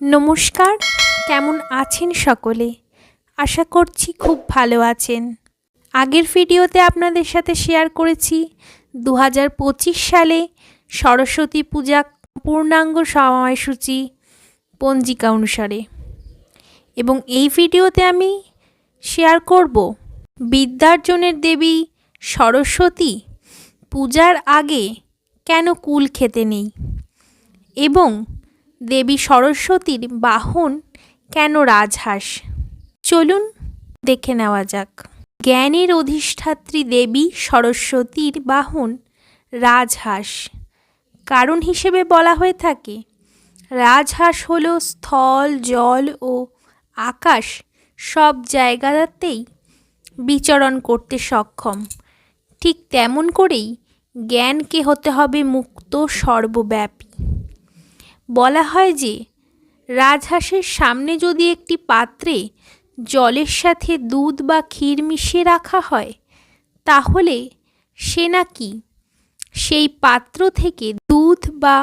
নমস্কার, কেমন আছেন সকলে? আশা করছি খুব ভালো আছেন। আগের ভিডিওতে আপনাদের সাথে শেয়ার করেছি দু হাজার পঁচিশ সালে সরস্বতী পূজা পূর্ণাঙ্গ সময়সূচি পঞ্জিকা অনুসারে। এবং এই ভিডিওতে আমি শেয়ার করব বিদ্যার্জনের দেবী সরস্বতী পূজার আগে কেন কুল খেতে নেই? এবং দেবী সরস্বতীর বাহন কেন রাজহাঁস? চলুন দেখে নেওয়া যাক। জ্ঞানের অধিষ্ঠাত্রী দেবী সরস্বতীর বাহন রাজহাঁস। কারণ হিসেবে বলা হয়ে থাকে, রাজহাঁস হল স্থল, জল ও আকাশ সব জায়গাতেই বিচরণ করতে সক্ষম। ঠিক তেমন করেই জ্ঞানকে হতে হবে মুক্ত, সর্বব্যাপী। বলা হয় যে, রাজহাঁসের সামনে যদি একটি পাত্রে জলের সাথে দুধ বা ক্ষীর মিশিয়ে রাখা হয়, তাহলে সে নাকি সেই পাত্র থেকে দুধ বা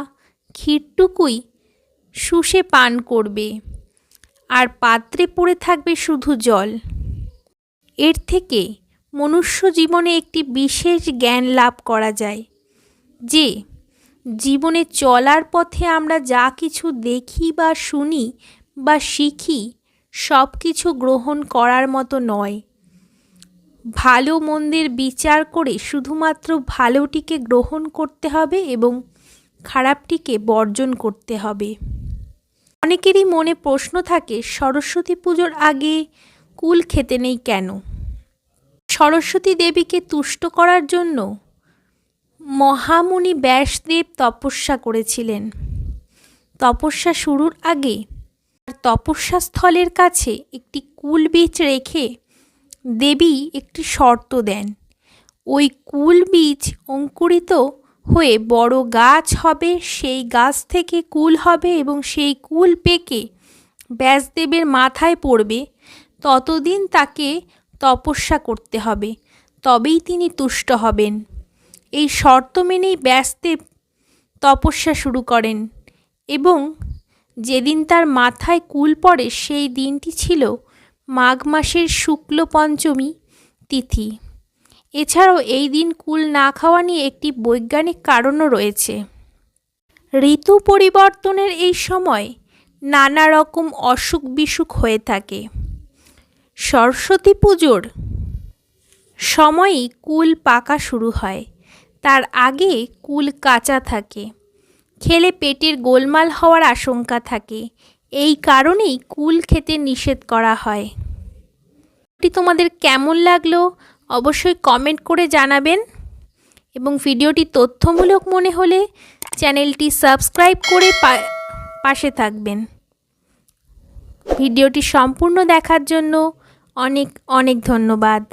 ক্ষীরটুকুই শুষে পান করবে, আর পাত্রে পড়ে থাকবে শুধু জল। এর থেকে মনুষ্য জীবনে একটি বিশেষ জ্ঞান লাভ করা যায়, যে জীবনে চলার পথে আমরা যা কিছু দেখি বা শুনি বা শিখি, সব কিছু গ্রহণ করার মতো নয়। ভালো মন্দের বিচার করে শুধুমাত্র ভালোটিকে গ্রহণ করতে হবে এবং খারাপটিকে বর্জন করতে হবে। অনেকেরই মনে প্রশ্ন থাকে, সরস্বতী পুজোর আগে কুল খেতে নেই কেন? সরস্বতী দেবীকে তুষ্ট করার জন্য মহামুনি ব্যাসদেব তপস্যা করেছিলেন। তপস্যা শুরুর আগে তপস্যা স্থলের কাছে একটি কুল বীজ রেখে দেবী একটি শর্ত দেন। ওই কুল বীজ অঙ্কুরিত হয়ে বড় গাছ হবে, সেই গাছ থেকে কুল হবে এবং সেই কুল পেকে ব্যাসদেবের মাথায় পড়বে। ততদিন তাকে তপস্যা করতে হবে, তবেই তিনি তুষ্ট হবেন। এই শর্ত মেনেই ব্যাসদেব তপস্যা শুরু করেন এবং যেদিন তার মাথায় কুল পড়ে সেই দিনটি ছিল মাঘ মাসের শুক্ল পঞ্চমী তিথি। এছাড়াও এই দিন কুল না খাওয়া নিয়ে একটি বৈজ্ঞানিক কারণও রয়েছে। ঋতু পরিবর্তনের এই সময় নানা রকম অসুখ বিসুখ হয়ে থাকে। সরস্বতী পুজোর সময়ই কুল পাকা শুরু হয়। তার আগে কুল কাঁচা থাকে, খেলে পেটের গোলমাল হওয়ার আশঙ্কা থাকে। এই কারণেই কুল খেতে নিষেধ করা হয়। এটি তোমাদের কেমন লাগল অবশ্যই কমেন্ট করে জানাবেন। এবং ভিডিওটি তথ্যমূলক মনে হলে চ্যানেলটি সাবস্ক্রাইব করে পাশে থাকবেন। ভিডিওটি সম্পূর্ণ দেখার জন্য অনেক অনেক ধন্যবাদ।